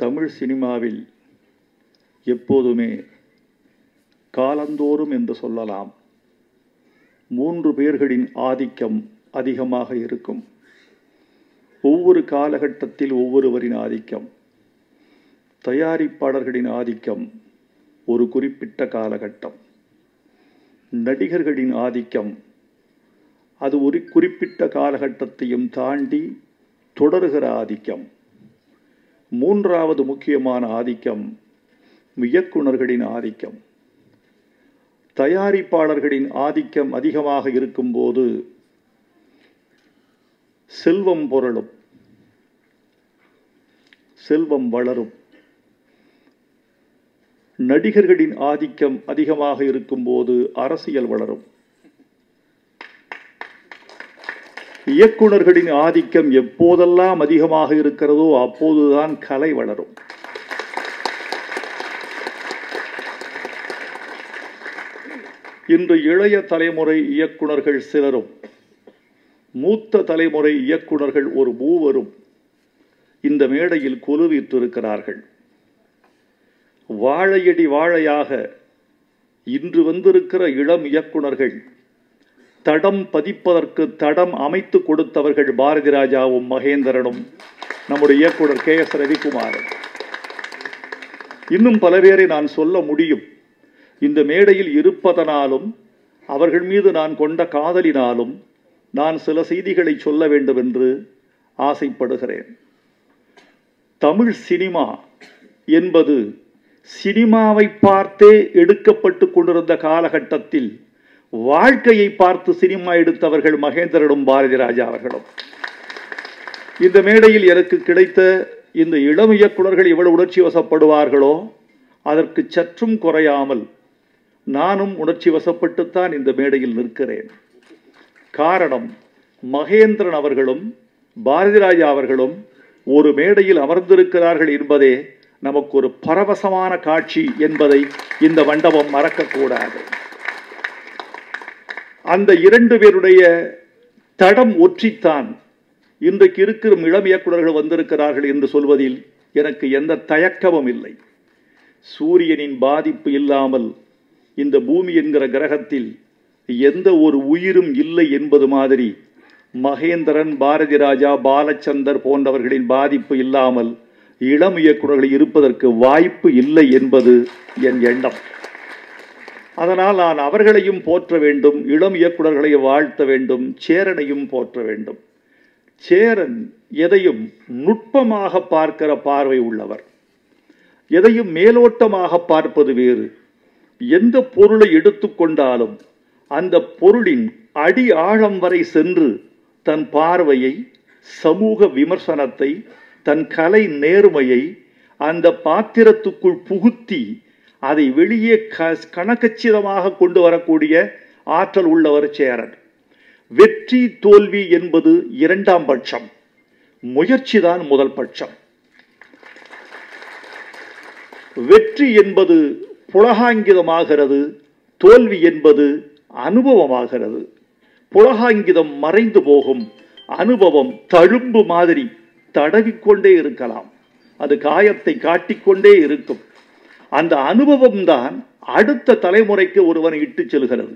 தமிழ் சினிமாவில் எப்போதுமே காலந்தோறும் என்று சொல்லலாம் மூன்று பேர்களின் ஆதிக்கம் அதிகமாக இருக்கும். ஒவ்வொரு காலகட்டத்தில் ஒவ்வொருவரின் ஆதிக்கம் தயாரிப்பாளர்களின் ஆதிக்கம் ஒரு குறிப்பிட்ட காலகட்டம். நடிகர்களின் ஆதிக்கம் அது ஒரு குறிப்பிட்ட காலகட்டத்தையும் தாண்டி தொடருகிற ஆதிக்கம். மூன்றாவது முக்கியமான ஆதிக்கம் இயக்குனர்களின் ஆதிக்கம். தயாரிப்பாளர்களின் ஆதிக்கம் அதிகமாக இருக்கும்போது செல்வம் பொருளும் செல்வம் வளரும். நடிகர்களின் ஆதிக்கம் அதிகமாக இருக்கும்போது அரசியல் வளரும். இயக்குனர்களின் ஆதிக்கம் எப்போதெல்லாம் அதிகமாக இருக்கிறதோ அப்போதுதான் கலை வளரும். இன்று இளைய தலைமுறை இயக்குனர்கள் சிலரும் மூத்த தலைமுறை இயக்குனர்கள் ஒரு மூவரும் இந்த மேடையில் குழுவித்திருக்கிறார்கள் வாழையடி வாழையாக இன்று வந்திருக்கிற இளம் இயக்குனர்கள் தடம் பதிப்பதற்கு தடம் அமைத்து கொடுத்தவர்கள் பாரதி ராஜாவும் மகேந்திரனும் நம்முடைய இயக்குனர் கே எஸ் ரவிக்குமாரன் இன்னும் பல பேரை நான் சொல்ல முடியும். இந்த மேடையில் இருப்பதனாலும் அவர்கள் மீது நான் கொண்ட காதலினாலும் நான் சில செய்திகளை சொல்ல வேண்டும் என்று ஆசைப்படுகிறேன். தமிழ் சினிமா என்பது சினிமாவை பார்த்தே எடுக்கப்பட்டு கொண்டிருந்த காலகட்டத்தில் வாழ்க்கையை பார்த்து சினிமா எடுத்தவர்கள் மகேந்திரனும் பாரதி ராஜா அவர்களும். இந்த மேடையில் எனக்கு கிடைத்த இந்த இளம் இயக்குனர்கள் எவ்வளவு உணர்ச்சி வசப்படுவார்களோ அதற்கு சற்றும் குறையாமல் நானும் உணர்ச்சி வசப்பட்டுத்தான் இந்த மேடையில் நிற்கிறேன். காரணம் மகேந்திரன் அவர்களும் பாரதி ராஜா அவர்களும் ஒரு மேடையில் அமர்ந்திருக்கிறார்கள் என்பதே நமக்கு ஒரு பரவசமான காட்சி என்பதை இந்த மண்டபம் மறக்கக்கூடாது. அந்த இரண்டு பேருடைய தடம் ஒற்றித்தான். இன்றைக்கு இருக்கிற இளம் இயக்குநர்கள் வந்திருக்கிறார்கள் என்று சொல்வதில் எனக்கு எந்த தயக்கமும் இல்லை. சூரியனின் பாதிப்பு இல்லாமல் இந்த பூமி என்கிற கிரகத்தில் எந்த ஒரு உயிரும் இல்லை என்பது மாதிரி மகேந்திரன் பாரதி ராஜா பாலச்சந்தர் போன்றவர்களின் பாதிப்பு இல்லாமல் இளம் இயக்குநர்கள் இருப்பதற்கு வாய்ப்பு இல்லை என்பது என் எண்ணம். அதனால் நான் அவர்களையும் போற்ற வேண்டும் இளம் இயக்குநர்களை வாழ்த்த வேண்டும் சேரனையும் போற்ற வேண்டும். சேரன் எதையும் நுட்பமாக பார்க்கிற பார்வை உள்ளவர். எதையும் மேலோட்டமாக பார்ப்பது வேறு. எந்த பொருளை எடுத்துக்கொண்டாலும் அந்த பொருளின் அடி ஆழம் வரை சென்று தன் பார்வையை சமூக விமர்சனத்தை தன் கலை நேர்மையை அந்த பாத்திரத்துக்குள் புகுத்தி அதை வெளியே க கணக்கச்சிதமாக கொண்டு வரக்கூடிய ஆற்றல் உள்ளவர் சேரன். வெற்றி தோல்வி என்பது இரண்டாம் பட்சம். முயற்சிதான் முதல் பட்சம். வெற்றி என்பது புலகாங்கிதமாகிறது தோல்வி என்பது அனுபவமாகிறது. புலகாங்கிதம் மறைந்து போகும் அனுபவம் தழும்பு மாதிரி தடவிக்கொண்டே இருக்கலாம். அது காயத்தை காட்டிக்கொண்டே இருக்கும். அந்த அனுபவம் தான் அடுத்த தலைமுறைக்கு ஒருவனை இட்டு செல்கிறது.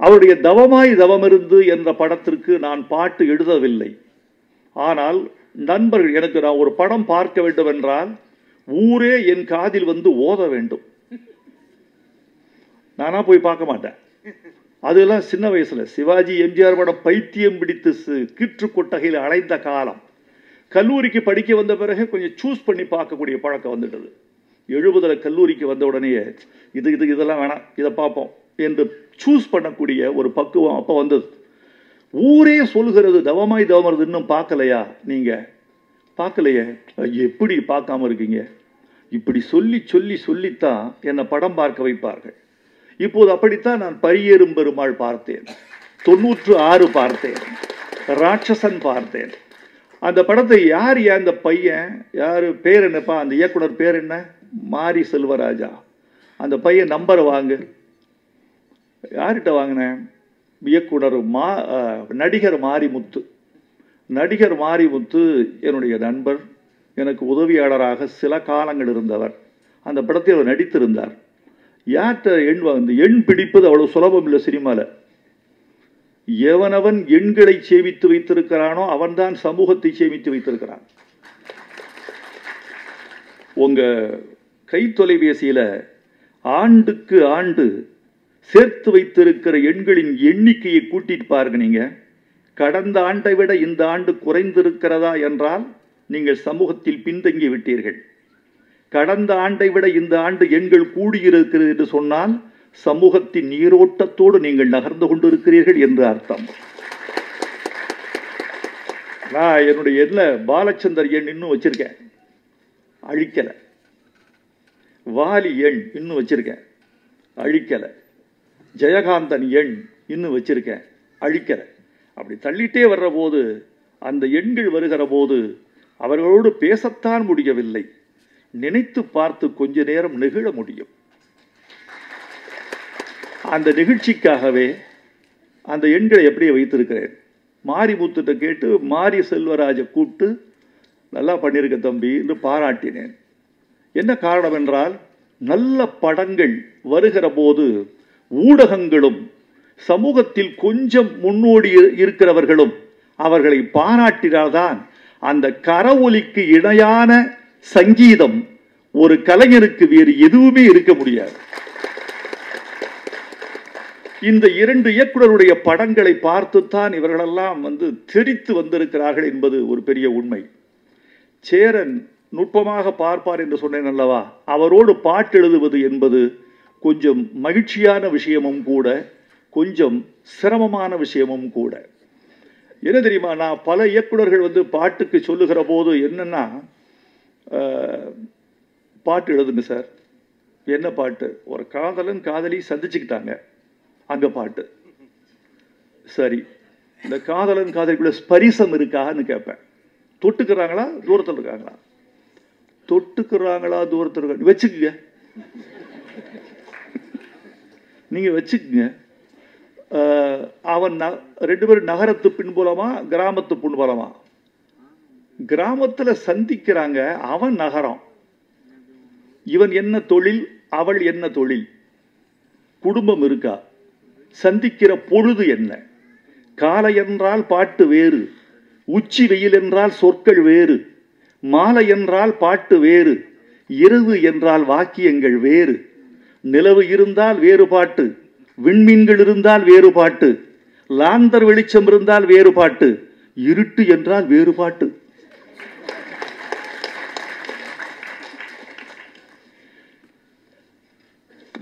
அவருடைய தவமாய் தவமிருந்து என்ற படத்திற்கு நான் பாட்டு எழுதவில்லை. ஆனால் நண்பர்கள் எனக்கு நான் ஒரு படம் பார்க்க வேண்டும் என்றால் ஊரே என் காதில் வந்து ஓத வேண்டும். நானா போய் பார்க்க மாட்டேன். அதெல்லாம் சின்ன வயசுல. சிவாஜி எம்ஜிஆர் படம் பைத்தியம் பிடித்து கீற்று கொட்டகையில் அலைந்த காலம். கல்லூரிக்கு படிக்க வந்த பிறகு கொஞ்சம் சூஸ் பண்ணி பார்க்கக்கூடிய பழக்கம் வந்துட்டது. எழுபதில் கல்லூரிக்கு வந்த உடனே இது இது இதெல்லாம் வேணாம் இதை பார்ப்போம் என்று சூஸ் பண்ணக்கூடிய ஒரு பக்குவம் அப்போ வந்தது. ஊரே சொல்கிறது தவமாய் தவமருது இன்னும் பார்க்கலையா நீங்கள் பார்க்கலையே. எப்படி பார்க்காம இருக்கீங்க? இப்படி சொல்லி சொல்லி சொல்லித்தான் என்னை படம் பார்க்க வைப்பார்கள். இப்போது அப்படித்தான் நான் பரியேறும் பெருமாள் பார்த்தேன். தொண்ணூற்று ஆறு பார்த்தேன். ராட்சசன் பார்த்தேன். அந்த படத்தை யார் ஏன் அந்த பையன் யார் பேர் என்னப்பா? அந்த இயக்குனர் பேர் என்ன? மாரி செல்வராஜா. அந்த பையன் நம்பரை வாங்கு. யார்கிட்ட வாங்கினேன் இயக்குனர் மா நடிகர் மாரிமுத்து. நடிகர் மாரிமுத்து என்னுடைய நண்பர். எனக்கு உதவியாளராக சில காலங்கள் இருந்தவர். அந்த படத்தில் அவர் நடித்திருந்தார். யார்கிட்ட எண் வந்து எண் பிடிப்பது அவ்வளோ சுலபம் இல்லை சினிமாவில் எவனவன் எண்களை சேமித்து வைத்திருக்கிறானோ அவன்தான் சமூகத்தை சேமித்து வைத்திருக்கிறான். உங்கள் கை தொலைபேசியில் ஆண்டுக்கு ஆண்டு சேர்த்து வைத்திருக்கிற எண்களின் எண்ணிக்கையை கூட்டிட்டு பாருங்க நீங்க. கடந்த ஆண்டை விட இந்த ஆண்டு குறைந்திருக்கிறதா என்றால் நீங்கள் சமூகத்தில் பின்தங்கி விட்டீர்கள். கடந்த ஆண்டை விட இந்த ஆண்டு எண்கள் கூடியிருக்கிறது என்று சொன்னால் சமூகத்தின் நீரோட்டத்தோடு நீங்கள் நகர்ந்து கொண்டிருக்கிறீர்கள் என்று அர்த்தம். நான் என்னுடைய எண்ணில் பாலச்சந்தர் எண் இன்னும் வச்சிருக்கேன். அழிக்கலை. வாலி எண் இன்னும் வச்சிருக்கேன். அழிக்கலை. ஜெயகாந்தன் எண் இன்னும் வச்சுருக்கேன். அழிக்கலை. அப்படி தள்ளிட்டே வர்ற போது அந்த எண்கள் வருகிற போது அவர்களோடு பேசத்தான் முடியவில்லை. நினைத்து பார்த்து கொஞ்ச நேரம் நெகிழ முடியும். அந்த நிகழ்ச்சிக்காகவே அந்த எண்களை எப்படியே வைத்திருக்கிறேன். மாரிமுத்துட்ட கேட்டு மாரி செல்வராஜை கூப்பிட்டு நல்லா பண்ணியிருக்க தம்பி என்று பாராட்டினேன். என்ன காரணம் என்றால் நல்ல படங்கள் வருகிற போது ஊடகங்களும் சமூகத்தில் கொஞ்சம் முன்னோடி இருக்கிறவர்களும் அவர்களை பாராட்டினால்தான் அந்த கரவொலிக்கு இணையான சங்கீதம் ஒரு கலைஞருக்கு வேறு எதுவுமே இருக்க முடியாது. இந்த இரண்டு இயக்குனருடைய படங்களை பார்த்துத்தான் இவர்களெல்லாம் வந்து தெரித்து வந்திருக்கிறார்கள் என்பது ஒரு பெரிய உண்மை. சேரன் நுட்பமாக பார்ப்பார் என்று சொன்னேன் அல்லவா? அவரோடு பாட்டு எழுதுவது என்பது கொஞ்சம் மகிழ்ச்சியான விஷயமும் கூட கொஞ்சம் சிரமமான விஷயமும் கூட. என்ன தெரியுமா? நான் பல இயக்குனர்கள் வந்து பாட்டுக்கு சொல்லுகிற போது என்னென்னா பாட்டு எழுதுங்க சார். என்ன பாட்டு? ஒரு காதலன் காதலி சந்திச்சுக்கிட்டாங்க. அங்கே பாட்டு. சரி. இந்த காதலன் காதலிக்குள்ள ஸ்பரிசம் இருக்கான்னு கேட்பேன். தொட்டுக்கிறாங்களா? தூரத்தில் இருக்காங்களா? தொட்டுக்கிறாங்களா தூரத்தில் இருக்க வச்சுக்குங்க. நீங்கள் வச்சுக்குங்க. அவன் ரெண்டு பேரும் நகரத்து பின்புலமா கிராமத்து பின்புலமா கிராமத்தில் சந்திக்கிறாங்க அவன் நகரம். இவன் என்ன தொழில் அவள் என்ன தொழில்? குடும்பம் இருக்கா? சந்திக்கிற பொழுது என்ன? காலை என்றால் பாட்டு வேறு உச்சி வெயில் என்றால் சொற்கள் வேறு. மாலை என்றால் பாட்டு வேறு இரவு என்றால் வாக்கியங்கள் வேறு. நிலவு இருந்தால் வேறு பாட்டு விண்மீன்கள் இருந்தால் வேறு பாட்டு லாந்தர் வெளிச்சம் இருந்தால் வேறு பாட்டு இருட்டு என்றால் வேறு பாட்டு.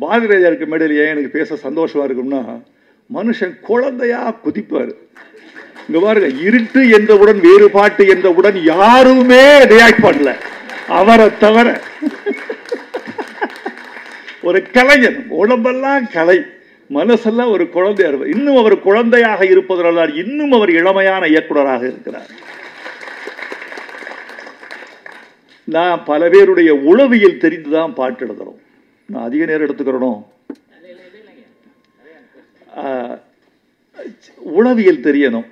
பாரதிராஜாருக்கு மேடையில் ஏன் எனக்கு பேச சந்தோஷமா இருக்கும்னா மனுஷன் குழந்தையா குதிப்பாரு. இங்க பாருங்க இருட்டு என்றவுடன் வேறுபாட்டு என்றவுடன் யாருமே ரியாக்ட் பண்ணல. அவரை தவிர. ஒரு கலைஞன் உடம்பெல்லாம் கலை. மனசெல்லாம் ஒரு குழந்தையா இன்னும் அவர் குழந்தையாக இருப்பதனால் இன்னும் அவர் இளமையான இயக்குனராக இருக்கிறார். நான் பல பேருடைய உளவியல் தெரிந்துதான் பாட்டு எழுதுறோம். நான் அதிக நேரம் எடுத்துக்கிறனும் உளவியல் தெரியணும்.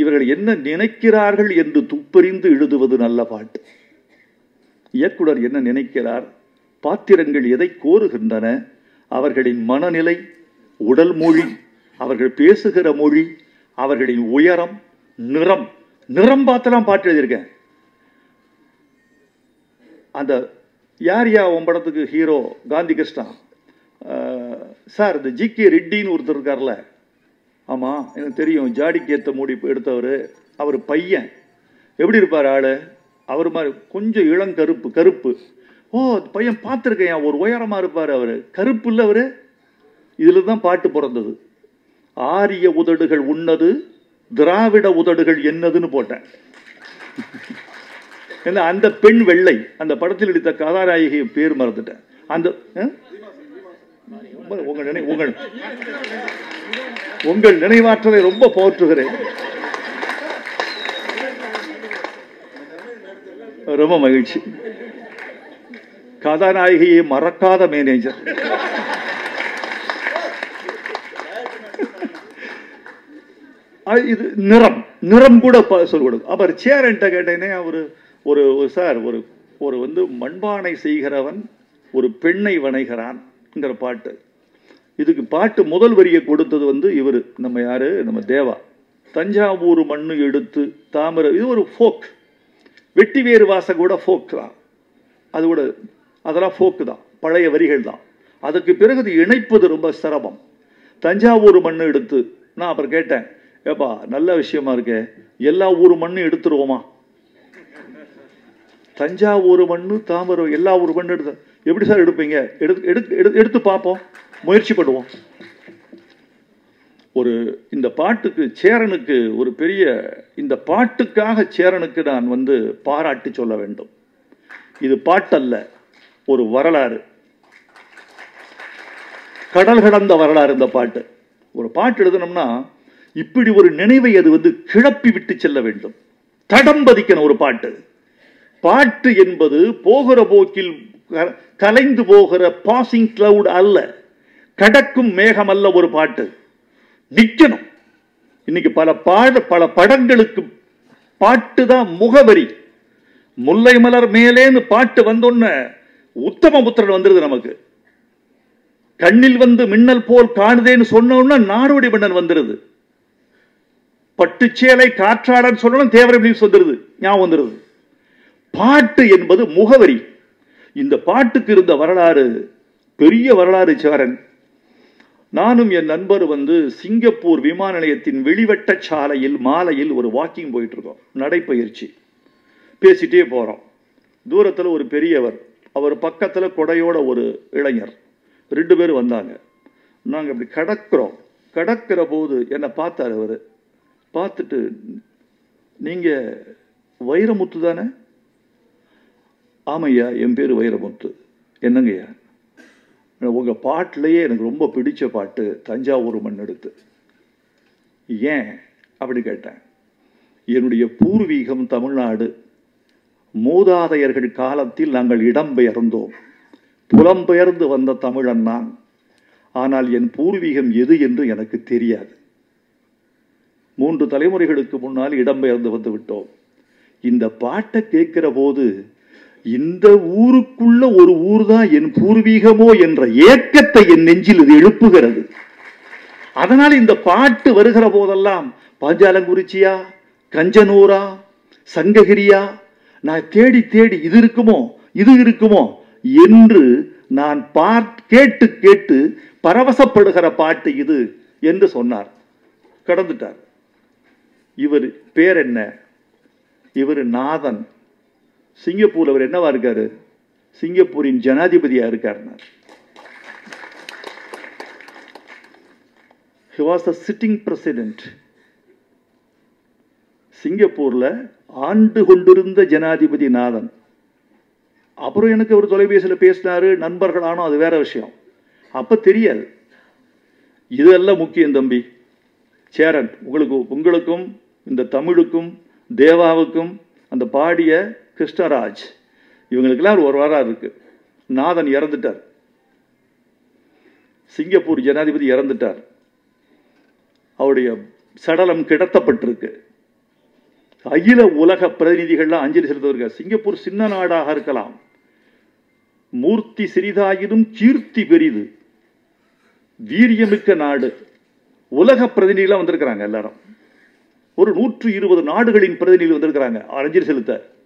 இவர்கள் என்ன நினைக்கிறார்கள் என்று துப்பறிந்து எழுதுவது நல்ல பாட்டு. இயக்குனர் என்ன நினைக்கிறார்? பாத்திரங்கள் எதை கோருகின்றன? அவர்களின் மனநிலை உடல் மொழி அவர்கள் பேசுகிற மொழி அவர்களின் உயரம் நிறம். நிறம் பார்த்துலாம் பாட்டு எழுதியிருக்கேன். அந்த யார் யா உன் படத்துக்கு ஹீரோ? காந்தி கிருஷ்ணா. சார் இந்த ஜி கே ரெட்டின்னு ஒருத்தர் இருக்கார்ல ஆமாம் எனக்கு தெரியும் ஜாடிக்கு ஏற்ற மூடி எடுத்தவர் அவர் பையன். எப்படி இருப்பார் ஆள்? அவர் மாதிரி கொஞ்சம் இளங்கருப்பு கருப்பு ஓ பையன் பார்த்துருக்கேன் ஒரு உயரமாக இருப்பார் அவர். கருப்பு இல்லை அவர்? இதில் தான் பாட்டு பிறந்தது. ஆரிய உதடுகள் உன்னது திராவிட உதடுகள் என்னதுன்னு போட்டேன். ஏன்னா அந்த பெண் வெள்ளை. அந்த படத்தில் எடுத்த கதாநாயகி பேர் மறந்துட்டேன். அந்த உங்கள் நினை உங்கள் உங்கள் நினைவாற்றலை ரொம்ப போற்றுகிறேன். ரொம்ப மகிழ்ச்சி. கதாநாயகியை மறக்காத மேனேஜர் இது நிறம். நிறம் கூட சொல்லக்கூடாது அவர் சேரன்ட்ட கேட்டேனே அவர் ஒரு ஒரு சார் ஒரு ஒரு வந்து மண்பானை செய்கிறவன் ஒரு பெண்ணை வணைகிறான்ங்கிற பாட்டு. இதுக்கு பாட்டு முதல் வரியை கொடுத்தது வந்து இவர். நம்ம யாரு? நம்ம தேவா. தஞ்சாவூர் மண்ணு எடுத்து தாமரை இது ஒரு ஃபோக். வெட்டி வேறு வாச கூட ஃபோக் தான். அது கூட அதெல்லாம் ஃபோக்கு தான். பழைய வரிகள் தான். அதுக்கு பிறகு இது இணைப்பது ரொம்ப சிரமம். தஞ்சாவூர் மண்ணு எடுத்து நான் அப்புறம் கேட்டேன் ஏப்பா நல்ல விஷயமா இருக்கே. எல்லா ஊர் மண்ணும் எடுத்துருவோமா? தஞ்சாவூர் மண்ணு தாமரை எல்லா ஊர் மண்ணு எடுத்து எப்படி சார் எடுப்பீங்க? எடுத்து எடுத்து எடுத்து பார்ப்போம். முயற்சி பண்ணுவோம். ஒரு இந்த பாட்டுக்கு சேரனுக்கு ஒரு பெரிய இந்த பாட்டுக்காக சேரனுக்கு நான் வந்து பாராட்டி சொல்ல வேண்டும். இது பாட்டல்ல ஒரு வரலாறு. கடல் கடந்த வரலாறு இந்த பாட்டு. ஒரு பாட்டு எழுதணும்னா இப்படி ஒரு நினைவை அது வந்து கிளப்பி விட்டு செல்ல வேண்டும். தடம் பதிக்கணும் ஒரு பாட்டு. பாட்டு என்பது போகிற போக்கில் கலைந்து போகிற பாசிங் கிளவுட் அல்ல. கடக்கும் மேகம் அல்ல ஒரு பாட்டு. நிற்கணும் இன்னைக்கு பல பாட பல படங்களுக்கு பாட்டு தான் முகவரி. முல்லை மலர் மேலேன்னு பாட்டு வந்தோன்ன உத்தமபுத்திரன் வந்துருது நமக்கு. கண்ணில் வந்து மின்னல் போல் காணுதேன்னு சொன்னோம்னா நாடோடி மன்னன் வந்துருது. பட்டுச்சேலை காற்றாடன்னு சொல்லணும் தேவரை பிளீஸ் வந்துருது. ஞாபகம் வந்துருது. பாட்டு என்பது முகவரி. இந்த பாட்டுக்கு இருந்த வரலாறு பெரிய வரலாறு சாரன். நானும் என் நண்பர் வந்து சிங்கப்பூர் விமான நிலையத்தின் வெளிவட்ட சாலையில் மாலையில் ஒரு வாக்கிங் போயிட்டு இருக்கோம் நடைப்பயிற்சி. பேசிட்டே போகிறோம் தூரத்தில் ஒரு பெரியவர். அவர் பக்கத்தில் கொடையோட ஒரு இளைஞர். ரெண்டு பேர் வந்தாங்க. நாங்கள் அப்படி கடக்கிறோம். கடக்கிற போது என்னை பார்த்தாரு அவர்? பார்த்துட்டு நீங்கள் வைரமுத்து தானே? ஆமையா என் பேர் வைரமுத்து. என்னங்கய்யா? உங்கள் பாட்டிலேயே எனக்கு ரொம்ப பிடிச்ச பாட்டு தஞ்சாவூர் மண் எடுத்து. ஏன் அப்படி கேட்டேன்? என்னுடைய பூர்வீகம் தமிழ்நாடு. மூதாதையர்கள் காலத்தில் நாங்கள் இடம்பெயர்ந்தோம் புலம்பெயர்ந்து வந்த தமிழன் நான். ஆனால் என் பூர்வீகம் எது என்று எனக்கு தெரியாது. மூன்று தலைமுறைகளுக்கு முன்னால் இடம்பெயர்ந்து வந்து விட்டோம். இந்த பாட்டை கேட்கிற போது இந்த ஊருக்குள்ள ஒரு ஊர் தான் என் பூர்வீகமோ என்ற ஏக்கத்தை என் நெஞ்சில் இது எழுப்புகிறது. அதனால் இந்த பாட்டு வருகிற போதெல்லாம் பாஞ்சாலங்குறிச்சியா கஞ்சனூரா சங்ககிரியா நான் தேடி தேடி இது இருக்குமோ இது இருக்குமோ என்று நான் பாட் கேட்டு கேட்டு பரவசப்படுகிற பாட்டு இது என்று சொன்னார். கடந்துட்டார். இவர் பேர் என்ன? இவர் நாதன். சிங்கப்பூர் அவர் என்னவா இருக்காரு? சிங்கப்பூரின் ஜனாதிபதியா இருக்காருனார் he was a sitting president சிங்கப்பூரில் ஆண்டு கொண்டிருந்த ஜனாதிபதி நாதன். அப்புறம் எனக்கு அவர் தொலைபேசியில் பேசினார் நண்பர்களானோ அது வேற விஷயம். அப்போ தெரியாது இதெல்லாம் முக்கியம் தம்பி. சேரன் உங்களுக்கு உங்களுக்கும் இந்த தமிழுக்கும் தேவாவுக்கும் அந்த பாடிய கிருஷ்ணராஜ். இவங்களுக்கெல்லாம் ஒரு வரலாறு இருக்கு. நாதன் இறந்துட்டார். சிங்கப்பூர் ஜனாதிபதி இறந்துட்டார். அவருடைய சடலம் கிடத்தப்பட்டிருக்கு. அகில உலக பிரதிநிதிகள்லாம் அஞ்சலி செலுத்தவர்கள் சிங்கப்பூர் சின்ன நாடாக இருக்கலாம். மூர்த்தி சிறிதாயினும் கீர்த்தி பெரிது. வீரியமிக்க நாடு. உலக பிரதிநிதிகளாக வந்திருக்கிறாங்க எல்லாரும். ஒரு நூற்று இருபது நாடுகளின் பிரதிநிதிகள் வந்திருக்கிறாங்க. அஞ்சலி செலுத்த.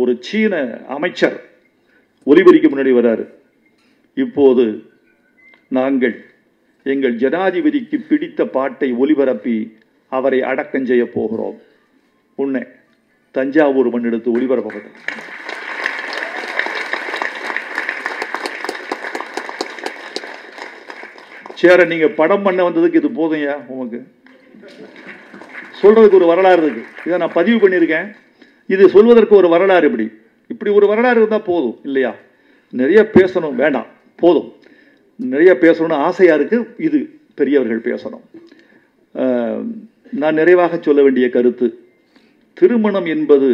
ஒரு சீன அமைச்சர் ஒலிபரிக்கு முன்னாடி வராரு. இப்போது நாங்கள் எங்கள் ஜனாதிபதிக்கு பிடித்த பாட்டை ஒலிபரப்பி அவரை அடக்கம் செய்ய போகிறோம். உன்னை தஞ்சாவூர் மண்ணெடுத்து ஒளிபரப்பப்பட்டது. சேர நீங்க படம் பண்ண வந்ததுக்கு இது போதும்யா உமக்கு. சொல்றதுக்கு ஒரு வரலாறு இருக்கு. இதை நான் பதிவு பண்ணியிருக்கேன். இது சொல்வதற்கு ஒரு வரலாறு இப்படி. இப்படி ஒரு வரலாறு இருந்தால் போதும் இல்லையா? நிறைய பேசணும் வேண்டாம் போதும். நிறைய பேசணும்னு ஆசையாக இருக்குது இது பெரியவர்கள் பேசணும். நான் நிறைவாக சொல்ல வேண்டிய கருத்து திருமணம் என்பது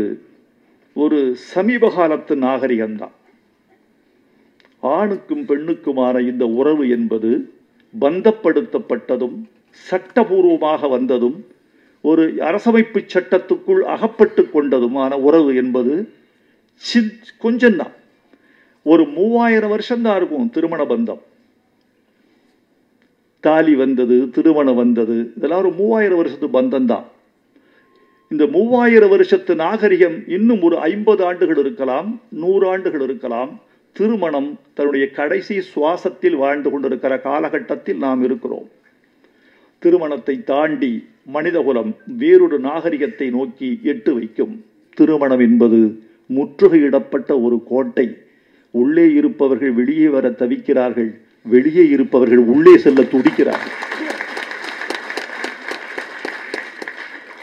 ஒரு சமீப காலத்து நாகரிகம்தான். ஆணுக்கும் பெண்ணுக்குமான இந்த உறவு என்பது பந்தப்படுத்தப்பட்டதும் சட்டபூர்வமாக வந்ததும் ஒரு அரசமைப்பு சட்டத்துக்குள் அகப்பட்டு கொண்டதுமான உறவு என்பது சி கொஞ்சம்தான் ஒரு மூவாயிரம் வருஷம்தான் இருக்கும் திருமண பந்தம். தாலி வந்தது திருமணம் வந்தது இதெல்லாம் ஒரு மூவாயிரம் வருஷத்து பந்தம் தான் இந்த மூவாயிரம் வருஷத்து நாகரிகம் இன்னும் ஒரு ஐம்பது ஆண்டுகள் இருக்கலாம் நூறு ஆண்டுகள் இருக்கலாம். திருமணம் தன்னுடைய கடைசி சுவாசத்தில் வாழ்ந்து கொண்டிருக்கிற காலகட்டத்தில் நாம் இருக்கிறோம். திருமணத்தை தாண்டி மனிதகுலம் வேறொரு நாகரிகத்தை நோக்கி எட்டு வைக்கும். திருமணம் என்பது முற்றுகையிடப்பட்ட ஒரு கோட்டை. உள்ளே இருப்பவர்கள் வெளியே வர தவிக்கிறார்கள். வெளியே இருப்பவர்கள் உள்ளே செல்ல துடிக்கிறார்கள்.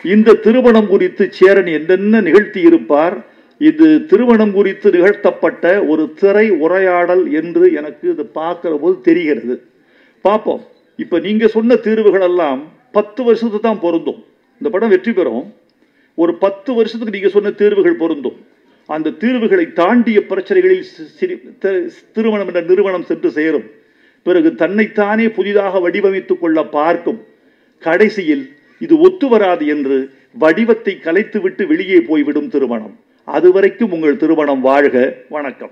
இந்த திருமணம் குறித்து சேரன் என்னென்ன நிகழ்த்தி இருப்பார்? இது திருமணம் குறித்து நிகழ்த்தப்பட்ட ஒரு திரை உரையாடல் என்று எனக்கு இது பார்க்கிற போது தெரிகிறது. பார்ப்போம். இப்போ நீங்கள் சொன்ன தீர்வுகள் எல்லாம் பத்து வருஷத்துக்கு தான் பொருந்தும். இந்த படம் வெற்றி பெறும். ஒரு பத்து வருஷத்துக்கு நீங்கள் சொன்ன தீர்வுகள் பொருந்தும். அந்த தீர்வுகளை தாண்டிய பிரச்சனைகளில் சி- திருமணம் என்ற நிறுவனம் சென்று சேரும். பிறகு தன்னைத்தானே புதிதாக வடிவமைத்துக் கொள்ள பார்க்கும். கடைசியில் இது ஒத்து வராது என்று வடிவத்தை கலைத்துவிட்டு வெளியே போய்விடும் திருமணம். அதுவரைக்கும் உங்கள் திருமணம் வாழ்க. வணக்கம்.